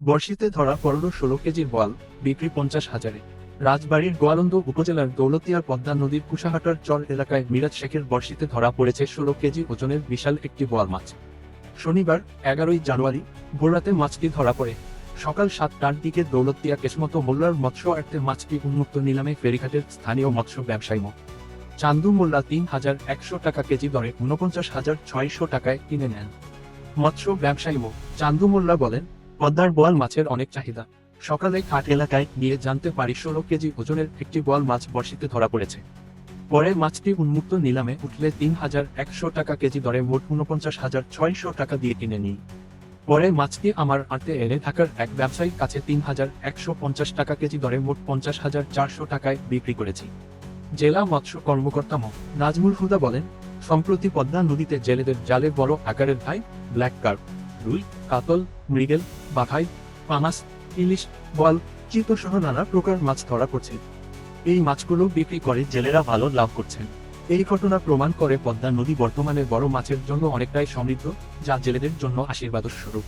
বর্ষিতে ধরা পড়ল ষোলো কেজির বোয়াল বিক্রি পঞ্চাশ হাজারে। রাজবাড়ির গোয়ালন্দ উপজেলার দৌলতিয়ার পদ্মা নদীর কুশাহাটার চর এলাকায় মিরাজ শেখের বর্ষিতে ধরা পড়েছে ষোলো কেজি ওজনের বিশাল একটি বোয়াল মাছ। শনিবার, এগারোই জানুয়ারি, ভোররাতে মাছটি ধরা পড়ে। সকাল সাতটার দিকে দৌলতিয়া কেশমতো মোল্লার মৎস্য আর্থে মাছটি উন্মুক্ত নিলামে ফেরিঘাটের স্থানীয় মৎস্য ব্যবসায়ী মো। চান্দু মোল্লা তিন হাজার একশো টাকা কেজি দরে ঊনপঞ্চাশ হাজার ছয়শো টাকায় কিনে নেন। মৎস্য ব্যবসায়ী মো, চান্দু মোল্লা বলেন পদ্মার বোয়াল মাছের অনেক চাহিদা। সকালে ঘাট এলাকায় গিয়ে জানতে পারি ষোলো কেজি ওজনের একটি বোয়াল মাছ বর্ষিতে ধরা পড়েছে। পরে মাছটি উন্মুক্ত নিলামে উঠলে তিন হাজার একশো টাকা কেজি দরে মোট ঊনপঞ্চাশ হাজার ছয়শো টাকা দিয়ে কিনে নিই। পরে মাছটি আমার আড়তে এনে ঢাকার এক ব্যবসায়ীর কাছে তিন হাজার একশো পঞ্চাশ টাকা কেজি দরে মোট পঞ্চাশ হাজার চারশো টাকায় বিক্রি করেছি। জেলা মৎস্য কর্মকর্তা মো নাজমুল হুদা বলেন, সম্প্রতি পদ্মা নদীতে জেলেদের জালে বড় আকারের ভাই, ব্ল্যাক কার্প। রুই, কাতল, মৃগেল, বাঘাই পানাস ইলিশ বল চিতো সহ নানা প্রকার মাছ ধরা করছে এই মাছগুলো বিক্রি করে জেলেরা ভালো লাভ করছেন এই ঘটনা প্রমাণ করে পদ্মা নদী বর্তমানে বড় মাছের জন্য অনেকটাই সমৃদ্ধ, যা জেলেদের জন্য আশীর্বাদ স্বরূপ